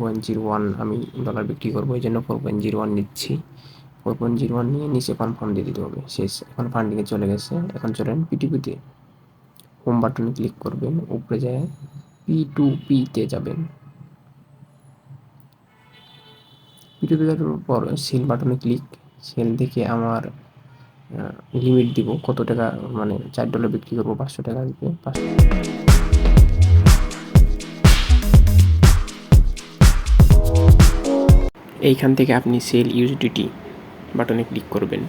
Point zero one আমি dollar বিক্রি করব, এই জন্য ফোর পয়েন্ট জিরো ওয়ান নিচ্ছি। ফোর পয়েন্ট জিরো ওয়ান নিয়ে নিচে কনফার্ম দিয়ে দিতে হবে। শেষ, এখন ফান্ডিংয়ে চলে গেছে। এখন চলেন পিটিপিতে হোম বাটনে ক্লিক করবেন, উপরে যায় পি টু পিতে যাবেন। পিটুপি যাওয়ার পর সেল বাটনে ক্লিক সেল দেখে আমার লিমিট দিব। কত টাকা মানে চার ডলার বিক্রি করব, পাঁচশো টাকা দিবে পাঁচশো এইখান থেকে আপনি সেল ইউজিডিটি বাটনে ক্লিক করবেন।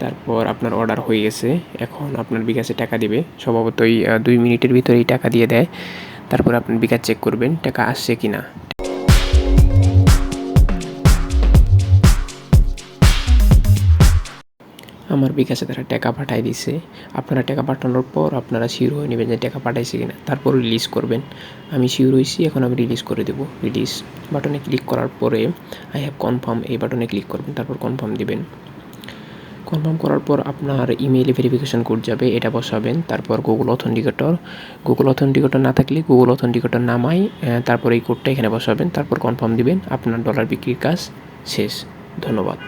তারপর আপনার অর্ডার হয়ে গেছে। এখন আপনার বিকাশে টাকা দিবে। স্বভাবতই দুই মিনিটের ভিতরেই টাকা দিয়ে দেয়। তারপর আপনি বিকাশ চেক করবেন, টাকা আসছে কি না আমার বিকাশে তারা টাকা পাঠাই দিছে। আপনারা টাকা পাঠানোর পর আপনারা শিওর হয়ে নেবেন যে টাকা পাঠাইছে কিনা। তারপর রিলিজ করবেন। আমি শিওর হয়েছি এখন আমি রিলিজ করে দেবো। রিলিজ বাটনে ক্লিক করার পরে আই হ্যাভ কনফার্ম এই বাটনে ক্লিক করবেন, তারপর কনফার্ম দিবেন। কনফার্ম করার পর আপনার ইমেইলে ভেরিফিকেশন কোড যাবে, এটা বসাবেন। তারপর গুগল অথেন্টিকেটর গুগল অথেন্টিকেটর না থাকলে গুগল অথেন্টিকেটর নামাই তারপর এই কোডটা এখানে বসাবেন। তারপর কনফার্ম দিবেন, আপনার ডলার বিক্রির কাজ শেষ। ধন্যবাদ।